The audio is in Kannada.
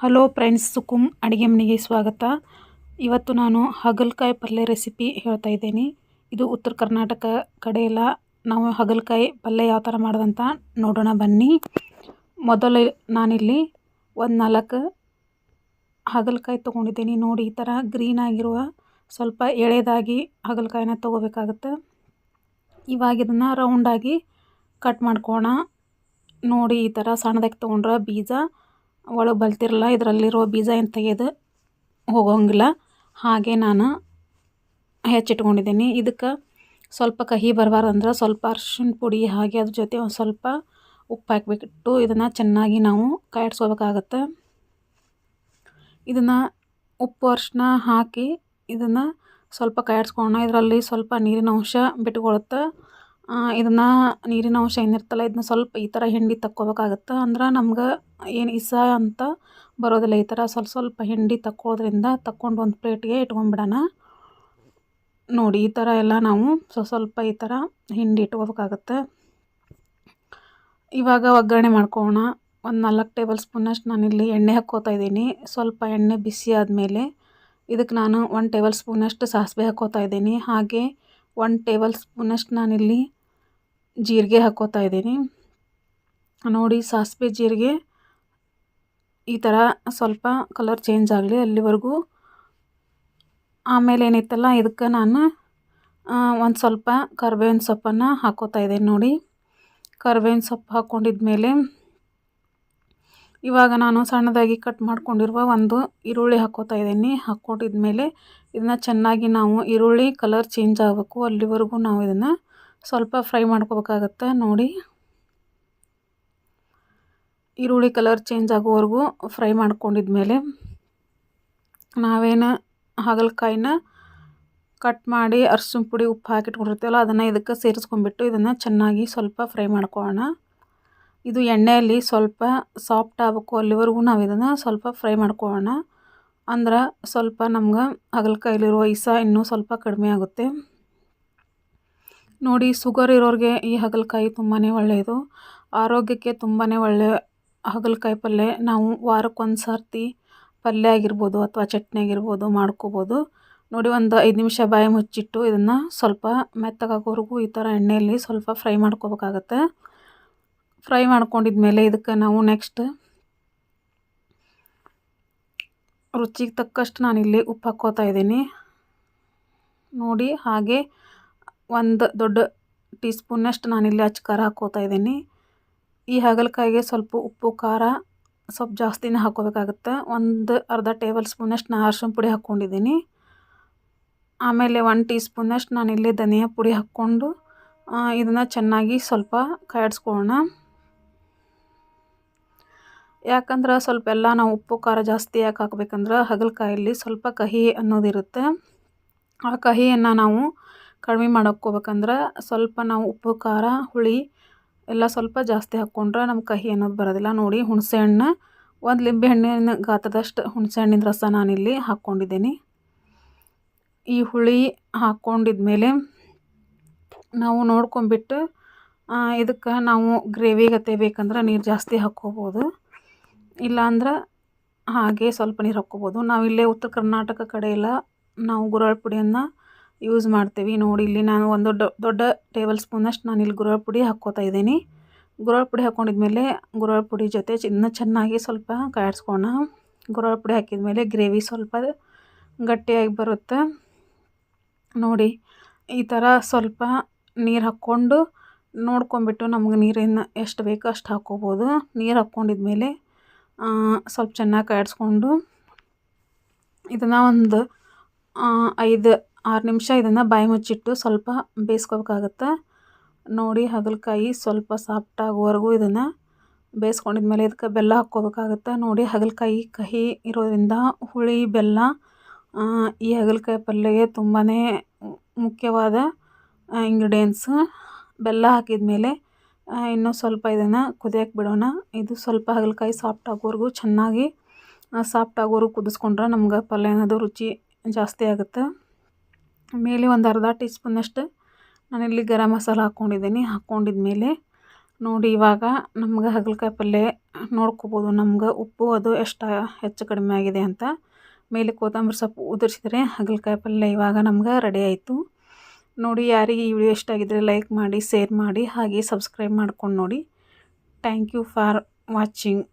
ಹಲೋ ಫ್ರೆಂಡ್ಸ್ ಸುಕುಮ್ ಅಡುಗೆ ಮನೆಗೆ ಸ್ವಾಗತ. ಇವತ್ತು ನಾನು ಹಾಗಲಕಾಯಿ ಪಲ್ಯ ರೆಸಿಪಿ ಹೇಳ್ತಾ ಇದ್ದೀನಿ. ಇದು ಉತ್ತರ ಕರ್ನಾಟಕ ಕಡೆಯೆಲ್ಲ ನಾವು ಹಾಗಲಕಾಯಿ ಪಲ್ಯ ಯಾವ ಥರ ಮಾಡೋದಂತ ನೋಡೋಣ ಬನ್ನಿ. ಮೊದಲು ನಾನಿಲ್ಲಿ ಒಂದು ನಾಲ್ಕು ಹಾಗಲಕಾಯಿ ತೊಗೊಂಡಿದ್ದೀನಿ. ನೋಡಿ, ಈ ಥರ ಗ್ರೀನ್ ಆಗಿರುವ ಸ್ವಲ್ಪ ಎಳೆದಾಗಿ ಹಾಗಲಕಾಯಿನ ತೊಗೋಬೇಕಾಗುತ್ತೆ. ಇವಾಗ ಇದನ್ನು ರೌಂಡಾಗಿ ಕಟ್ ಮಾಡ್ಕೋಣ ನೋಡಿ, ಈ ಥರ ಸಣ್ಣದಾಗಿ ತೊಗೊಂಡ್ರೆ ಬೀಜ ಒಳಗೆ ಬಲ್ತಿರಲ್ಲ ಇದರಲ್ಲಿರೋ ಬೀಜ ಏನು ತೆಗೆದು ಹೋಗೋಂಗಿಲ್ಲ. ಹಾಗೆ ನಾನು ಹೆಚ್ಚಿಟ್ಕೊಂಡಿದ್ದೀನಿ. ಇದಕ್ಕೆ ಸ್ವಲ್ಪ ಕಹಿ ಬರಬಾರ್ದಂದ್ರೆ ಸ್ವಲ್ಪ ಅರ್ಶಿಣ ಪುಡಿ, ಹಾಗೆ ಅದ್ರ ಜೊತೆ ಒಂದು ಸ್ವಲ್ಪ ಉಪ್ಪು ಹಾಕಿಬಿಟ್ಟು ಇದನ್ನು ಚೆನ್ನಾಗಿ ನಾವು ಕಾಯಿಡ್ಸ್ಕೋಬೇಕಾಗತ್ತೆ ಇದನ್ನು ಉಪ್ಪು ಅರ್ಶಿನ ಹಾಕಿ ಇದನ್ನು ಸ್ವಲ್ಪ ಕಾಯಿಡ್ಸ್ಕೊಳ್ಳೋಣ ಇದರಲ್ಲಿ ಸ್ವಲ್ಪ ನೀರಿನ ಅಂಶ ಬಿಟ್ಕೊಳ್ಳುತ್ತೆ ಇದನ್ನು ನೀರಿನ ಅಂಶ ಏನಿರ್ತಲ್ಲ, ಇದನ್ನ ಸ್ವಲ್ಪ ಈ ಥರ ಹಿಂಡಿ ತಕ್ಕೋಬೇಕಾಗತ್ತೆ. ಅಂದ್ರೆ ನಮ್ಗೆ ಏನು ಇಸ ಅಂತ ಬರೋದಿಲ್ಲ, ಈ ಥರ ಸ್ವಲ್ಪ ಸ್ವಲ್ಪ ಹಿಂಡಿ ತಕ್ಕೊಳ್ಳೋದ್ರಿಂದ ತಕ್ಕೊಂಡು ಒಂದು ಪ್ಲೇಟ್ಗೆ ಇಟ್ಕೊಂಡ್ಬಿಡೋಣ ನೋಡಿ, ಈ ಥರ ಎಲ್ಲ ನಾವು ಸ್ವಲ್ಪ ಸ್ವಲ್ಪ ಈ ಥರ ಹಿಂಡಿ ಇಟ್ಕೋಬೇಕಾಗತ್ತೆ. ಇವಾಗ ಒಗ್ಗರಣೆ ಮಾಡ್ಕೋಣ ಒಂದು ನಾಲ್ಕು ಟೇಬಲ್ ಸ್ಪೂನಷ್ಟು ನಾನಿಲ್ಲಿ ಎಣ್ಣೆ ಹಾಕ್ಕೋತಾ ಇದ್ದೀನಿ. ಸ್ವಲ್ಪ ಎಣ್ಣೆ ಬಿಸಿ ಆದಮೇಲೆ ಇದಕ್ಕೆ ನಾನು ಒಂದು ಟೇಬಲ್ ಸ್ಪೂನಷ್ಟು ಸಾಸಿವೆ ಹಾಕ್ಕೋತಾ ಇದ್ದೀನಿ. ಹಾಗೆ ಒಂದು ಟೇಬಲ್ ಸ್ಪೂನಷ್ಟು ನಾನಿಲ್ಲಿ ಜೀರಿಗೆ ಹಾಕೋತಾ ಇದ್ದೀನಿ. ನೋಡಿ ಸಾಸಿವೆ ಜೀರಿಗೆ ಈ ಥರ ಸ್ವಲ್ಪ ಕಲರ್ ಚೇಂಜ್ ಆಗಲಿ ಅಲ್ಲಿವರೆಗೂ. ಆಮೇಲೆ ಏನಿತ್ತಲ್ಲ, ಇದಕ್ಕೆ ನಾನು ಒಂದು ಸ್ವಲ್ಪ ಕರ್ಬೇವಿನ ಸೊಪ್ಪನ್ನು ಹಾಕೋತಾ ಇದ್ದೀನಿ ನೋಡಿ. ಕರ್ಬೇವಿನ ಸೊಪ್ಪು ಹಾಕ್ಕೊಂಡಿದ್ಮೇಲೆ ಇವಾಗ ನಾನು ಸಣ್ಣದಾಗಿ ಕಟ್ ಮಾಡ್ಕೊಂಡಿರುವ ಒಂದು ಈರುಳ್ಳಿ ಹಾಕೋತಾ ಇದ್ದೀನಿ. ಹಾಕ್ಕೊಂಡಿದ್ಮೇಲೆ ಇದನ್ನು ಚೆನ್ನಾಗಿ ನಾವು ಈರುಳ್ಳಿ ಕಲರ್ ಚೇಂಜ್ ಆಗಬೇಕು. ಅಲ್ಲಿವರೆಗೂ ನಾವು ಇದನ್ನು ಸ್ವಲ್ಪ ಫ್ರೈ ಮಾಡ್ಕೋಬೇಕಾಗತ್ತೆ, ನೋಡಿ. ಈರುಳ್ಳಿ ಕಲರ್ ಚೇಂಜ್ ಆಗೋವರೆಗೂ ಫ್ರೈ ಮಾಡ್ಕೊಂಡಿದ್ಮೇಲೆ ನಾವೇನು ಹಾಗಲಕಾಯಿನ ಕಟ್ ಮಾಡಿ ಅರ್ಶಿನ ಪುಡಿ ಉಪ್ಪು ಹಾಕಿಟ್ಕೊಂಡಿರ್ತೀವಲ್ಲ, ಅದನ್ನು ಇದಕ್ಕೆ ಸೇರಿಸ್ಕೊಂಡ್ಬಿಟ್ಟು ಇದನ್ನು ಚೆನ್ನಾಗಿ ಸ್ವಲ್ಪ ಫ್ರೈ ಮಾಡ್ಕೊಳ್ಳೋಣ. ಇದು ಎಣ್ಣೆಯಲ್ಲಿ ಸ್ವಲ್ಪ ಸಾಫ್ಟ್ ಆಗಬೇಕು ಅಲ್ಲಿವರೆಗೂ ನಾವು ಇದನ್ನು ಸ್ವಲ್ಪ ಫ್ರೈ ಮಾಡ್ಕೊಳ್ಳೋಣ. ಅಂದ್ರೆ ಸ್ವಲ್ಪ ನಮ್ಗೆ ಹಾಗಲಕಾಯಿಲಿರುವ ಇಸ ಇನ್ನೂ ಸ್ವಲ್ಪ ಕಡಿಮೆ ಆಗುತ್ತೆ. ನೋಡಿ ಶುಗರ್ ಇರೋರಿಗೆ ಈ ಹಾಗಲಕಾಯಿ ತುಂಬಾ ಒಳ್ಳೆಯದು ಆರೋಗ್ಯಕ್ಕೆ ತುಂಬಾ ಒಳ್ಳೆಯ ಹಾಗಲಕಾಯಿ ಪಲ್ಯ ನಾವು ವಾರಕ್ಕೊಂದು ಸರ್ತಿ ಪಲ್ಯ ಆಗಿರ್ಬೋದು ಅಥವಾ ಚಟ್ನಿ ಆಗಿರ್ಬೋದು ಮಾಡ್ಕೋಬೋದು. ನೋಡಿ ಒಂದು ಐದು ನಿಮಿಷ ಬಾಯಿ ಮುಚ್ಚಿಟ್ಟು ಇದನ್ನು ಸ್ವಲ್ಪ ಮೆತ್ತಗಾಗೋವರೆಗೂ ಈ ಥರ ಎಣ್ಣೆಯಲ್ಲಿ ಸ್ವಲ್ಪ ಫ್ರೈ ಮಾಡ್ಕೋಬೇಕಾಗತ್ತೆ. ಫ್ರೈ ಮಾಡ್ಕೊಂಡಿದ್ಮೇಲೆ ಇದಕ್ಕೆ ನಾವು ನೆಕ್ಸ್ಟ್ ರುಚಿಗೆ ತಕ್ಕಷ್ಟು ನಾನಿಲ್ಲಿ ಉಪ್ಪು ಹಾಕ್ಕೋತಾ ಇದ್ದೀನಿ. ನೋಡಿ ಹಾಗೆ ಒಂದು ದೊಡ್ಡ ಟೀ ಸ್ಪೂನ್ನಷ್ಟು ನಾನಿಲ್ಲಿ ಅಚ್ಚ ಖಾರ ಹಾಕ್ಕೋತಾ ಇದ್ದೀನಿ. ಈ ಹಾಗಲಕಾಯಿಗೆ ಸ್ವಲ್ಪ ಉಪ್ಪು, ಖಾರ ಸ್ವಲ್ಪ ಜಾಸ್ತಿನೇ ಹಾಕೋಬೇಕಾಗುತ್ತೆ ಒಂದು ಅರ್ಧ ಟೇಬಲ್ ಸ್ಪೂನಷ್ಟು ನಾನು ಅರ್ಶಿನ ಪುಡಿ ಹಾಕ್ಕೊಂಡಿದ್ದೀನಿ. ಆಮೇಲೆ ಒನ್ ಟೀ ಸ್ಪೂನಷ್ಟು ನಾನಿಲ್ಲಿ ಧನಿಯಾ ಪುಡಿ ಹಾಕ್ಕೊಂಡು ಇದನ್ನು ಚೆನ್ನಾಗಿ ಸ್ವಲ್ಪ ಕಾಯಿಡ್ಸ್ಕೊಳ್ಳೋಣ. ಯಾಕಂದ್ರೆ ಸ್ವಲ್ಪ ಎಲ್ಲ ನಾವು ಉಪ್ಪು, ಖಾರ ಜಾಸ್ತಿ ಯಾಕೆ ಹಾಕ್ಬೇಕಂದ್ರೆ ಹಗಲಕಾಯಲ್ಲಿ ಸ್ವಲ್ಪ ಕಹಿ ಅನ್ನೋದಿರುತ್ತೆ. ಆ ಕಹಿಯನ್ನು ನಾವು ಕಡಿಮೆ ಮಾಡ್ಕೋಬೇಕಂದ್ರೆ ಸ್ವಲ್ಪ ನಾವು ಉಪ್ಪು, ಖಾರ, ಹುಳಿ ಎಲ್ಲ ಸ್ವಲ್ಪ ಜಾಸ್ತಿ ಹಾಕ್ಕೊಂಡ್ರೆ ನಮ್ಮ ಕಹಿ ಅನ್ನೋದು ಬರೋದಿಲ್ಲ. ನೋಡಿ ಹುಣಸೆ ಹಣ್ಣು, ಒಂದು ಲಿಂಬೆ ಹಣ್ಣಿನ ಗಾತ್ರದಷ್ಟು ಹುಣಸೆ ಹಣ್ಣಿನ ರಸ ನಾನಿಲ್ಲಿ ಹಾಕ್ಕೊಂಡಿದ್ದೀನಿ ಈ ಹುಳಿ ಹಾಕ್ಕೊಂಡಿದ್ಮೇಲೆ ನಾವು ನೋಡ್ಕೊಂಬಿಟ್ಟು ಇದಕ್ಕೆ ನಾವು ಗ್ರೇವಿ ಗತೆ ಬೇಕಂದ್ರೆ ನೀರು ಜಾಸ್ತಿ ಹಾಕ್ಕೋಬೋದು. ಇಲ್ಲಾಂದ್ರೆ ಹಾಗೆ ಸ್ವಲ್ಪ ನೀರು ಹಾಕ್ಕೋಬೋದು. ನಾವಿಲ್ಲೇ ಉತ್ತರ ಕರ್ನಾಟಕ ಕಡೆ ಎಲ್ಲ ನಾವು ಗುರಳ್ ಪುಡಿಯನ್ನು ಯೂಸ್ ಮಾಡ್ತೀವಿ. ನೋಡಿ, ಇಲ್ಲಿ ನಾನು ಒಂದು ದೊಡ್ಡ ಟೇಬಲ್ ಸ್ಪೂನಷ್ಟು ನಾನು ಇಲ್ಲಿ ಗುರಳ್ ಪುಡಿ ಹಾಕ್ಕೋತಾ ಇದ್ದೀನಿ. ಗುರಳ್ ಪುಡಿ ಹಾಕ್ಕೊಂಡಿದ್ಮೇಲೆ ಗುರಳ್ ಪುಡಿ ಜೊತೆ ಇನ್ನೂ ಚೆನ್ನಾಗಿ ಸ್ವಲ್ಪ ಕಾಯಿಸ್ಕೋಣ ಗುರಳ್ ಪುಡಿ ಹಾಕಿದ್ಮೇಲೆ ಗ್ರೇವಿ ಸ್ವಲ್ಪ ಗಟ್ಟಿಯಾಗಿ ಬರುತ್ತೆ. ನೋಡಿ, ಈ ಥರ ಸ್ವಲ್ಪ ನೀರು ಹಾಕ್ಕೊಂಡು ನೋಡ್ಕೊಂಬಿಟ್ಟು ನಮಗೆ ನೀರಿನ ಎಷ್ಟು ಬೇಕೋ ಅಷ್ಟು ಹಾಕ್ಕೋಬೋದು. ನೀರು ಹಾಕ್ಕೊಂಡಿದ್ಮೇಲೆ ಸ್ವಲ್ಪ ಚೆನ್ನಾಗಿ ಕಾಯಿಸ್ಕೊಂಡು ಇದನ್ನು ಒಂದು ಐದು ಆರು ನಿಮಿಷ ಇದನ್ನು ಬಾಯಿ ಮುಚ್ಚಿಟ್ಟು ಸ್ವಲ್ಪ ಬೇಯಿಸ್ಕೋಬೇಕಾಗತ್ತೆ. ನೋಡಿ, ಹಾಗಲಕಾಯಿ ಸ್ವಲ್ಪ ಸಾಫ್ಟ್ ಆಗೋವರೆಗೂ ಇದನ್ನು ಬೇಯಿಸ್ಕೊಂಡಿದ್ಮೇಲೆ ಇದಕ್ಕೆ ಬೆಲ್ಲ ಹಾಕ್ಕೋಬೇಕಾಗತ್ತೆ. ನೋಡಿ, ಹಾಗಲಕಾಯಿ ಕಹಿ ಇರೋದ್ರಿಂದ ಹುಳಿ, ಬೆಲ್ಲ ಈ ಹಾಗಲಕಾಯಿ ಪಲ್ಯಗೆ ತುಂಬಾ ಮುಖ್ಯವಾದ ಇಂಗ್ರೀಡಿಯೆಂಟ್ಸ್ ಬೆಲ್ಲ ಹಾಕಿದ ಮೇಲೆ ಇನ್ನೂ ಸ್ವಲ್ಪ ಇದನ್ನು ಕುದಿಯಕ್ಕೆ ಬಿಡೋಣ. ಇದು ಸ್ವಲ್ಪ ಹಾಗಲಕಾಯಿ ಸಾಫ್ಟ್ ಆಗೋವರೆಗೂ ಚೆನ್ನಾಗಿ ಸಾಫ್ಟ್ ಆಗೋವರೆಗೂ ಕುದಿಸ್ಕೊಂಡ್ರೆ ನಮ್ಗೆ ಪಲ್ಯ ಅನ್ನೋದು ರುಚಿ ಜಾಸ್ತಿ ಆಗುತ್ತೆ. ಮೇಲೆ ಒಂದು ಅರ್ಧ ಟೀ ಸ್ಪೂನಷ್ಟು ನಾನಿಲ್ಲಿ ಗರಂ ಮಸಾಲ ಹಾಕ್ಕೊಂಡಿದ್ದೀನಿ. ಹಾಕ್ಕೊಂಡಿದ್ಮೇಲೆ ನೋಡಿ ಇವಾಗ ನಮ್ಗೆ ಹಾಗಲಕಾಯಿ ಪಲ್ಯ ನೋಡ್ಕೋಬೋದು. ನಮ್ಗೆ ಉಪ್ಪು ಅದು ಎಷ್ಟು ಹೆಚ್ಚು ಕಡಿಮೆ ಆಗಿದೆ ಅಂತ. ಮೇಲೆ ಕೊತ್ತಂಬರಿ ಸೊಪ್ಪು ಉದುರಿಸಿದರೆ ಹಾಗಲಕಾಯಿ ಪಲ್ಯ ಇವಾಗ ನಮ್ಗೆ ರೆಡಿ ಆಯಿತು. ನೋಡಿ ಯಾರಿಗೆ ಈ ವಿಡಿಯೋ ಇಷ್ಟ ಆಗಿದ್ರೆ ಲೈಕ್ ಮಾಡಿ, ಶೇರ್ ಮಾಡಿ, ಹಾಗೆ ಸಬ್ಸ್ಕ್ರೈಬ್ ಮಾಡ್ಕೊಂಡು ನೋಡಿ. Thank you for watching.